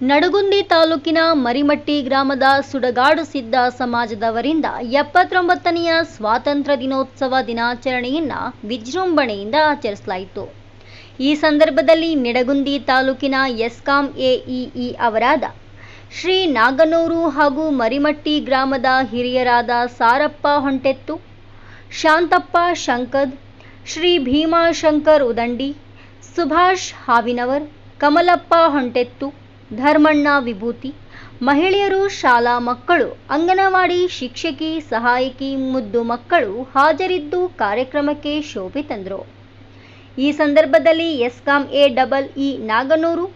ನಡಗುಂದಿ ತಾಲೂಕಿನ ಮರಿಮಟ್ಟಿ ಗ್ರಾಮದ ಸುಡಗಾಡು ಸಿದ್ಧ ಸಮಾಜದವರಿಂದ ಎಪ್ಪತ್ತೊಂಬತ್ತನೆಯ ಸ್ವಾತಂತ್ರ್ಯ ದಿನೋತ್ಸವ ದಿನಾಚರಣೆಯನ್ನ ವಿಜೃಂಭಣೆಯಿಂದ ಆಚರಿಸಲಾಯಿತು. ಈ ಸಂದರ್ಭದಲ್ಲಿ ನಿಡಗುಂದಿ ತಾಲೂಕಿನ ಎಸ್ಕಾಂ ಎಇಇ ಅವರಾದ ಶ್ರೀ ನಾಗನೂರು ಹಾಗೂ ಮರಿಮಟ್ಟಿ ಗ್ರಾಮದ ಹಿರಿಯರಾದ ಸಾರಪ್ಪ ಹೊಂಟೆತ್ತು, ಶಾಂತಪ್ಪ ಶಂಕದ್, ಶ್ರೀ ಭೀಮಾಶಂಕರ್ ಉದಂಡಿ, ಸುಭಾಷ್ ಹಾವಿನವರ್, ಕಮಲಪ್ಪ ಹೊಂಟೆತ್ತು ಧರ್ಮಣ್ಣ ವಿಭೂತಿ. ಮಹಿಳೆಯರು, ಶಾಲಾ ಮಕ್ಕಳು, ಅಂಗನವಾಡಿ ಶಿಕ್ಷಕಿ, ಸಹಾಯಕಿ, ಮುದ್ದು ಮಕ್ಕಳು ಹಾಜರಿದ್ದು ಕಾರ್ಯಕ್ರಮಕ್ಕೆ ಶೋಭೆ ತಂದರು. ಈ ಸಂದರ್ಭದಲ್ಲಿ ESCOM A double E Naganur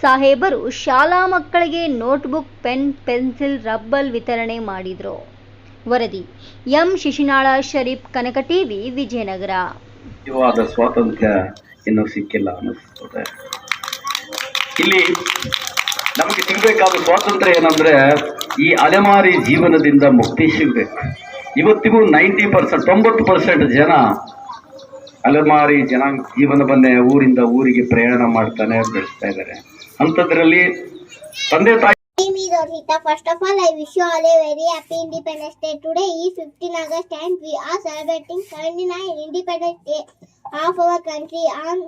ಸಾಹೇಬರು ಶಾಲಾ ಮಕ್ಕಳಿಗೆ ನೋಟ್ಬುಕ್, ಪೆನ್, ಪೆನ್ಸಿಲ್ ರಬ್ಬಲ್ ವಿತರಣೆ ಮಾಡಿದರು. ವರದಿ ಎಂ. ಶಿಶಿನಾಳ ಶರೀಫ್ ಕನಕ ಟಿವಿ ವಿಜಯನಗರ ಸ್ವಾತಂತ್ರ್ಯ ಇನ್ನೂ ಸಿಕ್ಕಿಲ್ಲ ಅನ್ನಿಸ್ತದೆ. ಇಲ್ಲಿ ನಮಗೆ ಸಿಗಬೇಕಾದ ಸ್ವಾತಂತ್ರ್ಯ ಏನಂದ್ರೆ ಈ ಅಲೆಮಾರಿ ಜೀವನದಿಂದ ಮುಕ್ತಿ ಸಿಗಬೇಕು. ಇವತ್ತಿಗೂ ನೈಂಟಿ ಪರ್ಸೆಂಟ್, ತೊಂಬತ್ತು ಪರ್ಸೆಂಟ್ ಜನ ಅಲೆಮಾರಿ ಜನ ಜೀವನ ಬಂದೆ ಊರಿಂದ ಊರಿಗೆ ಪ್ರಯಾಣ ಮಾಡ್ತಾನೆ ಬೆಳೆಸ್ತಾ ಇದ್ದಾರೆ. ಅಂತದ್ರಲ್ಲಿ ತಂದೆ ತಾಯಿ first of all I wish you all a very happy Independence Day today ಈ fifteen August and we are celebrating seventy nine Independence Day of our country on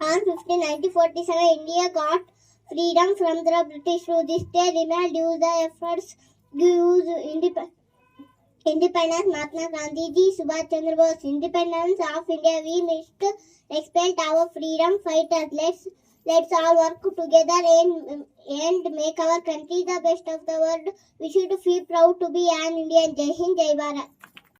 on fifteen nineteen forty seven India got freedom from the British rule. This day remained due the efforts to use indep- independence. Mahatma Gandhi ji, Subhash Chandra Bose, independence of India. We must respect our freedom fighters. Let's let's all work together and and make our country the best of the world. We should feel proud to be an Indian. Jai Hind, Jai Bharat.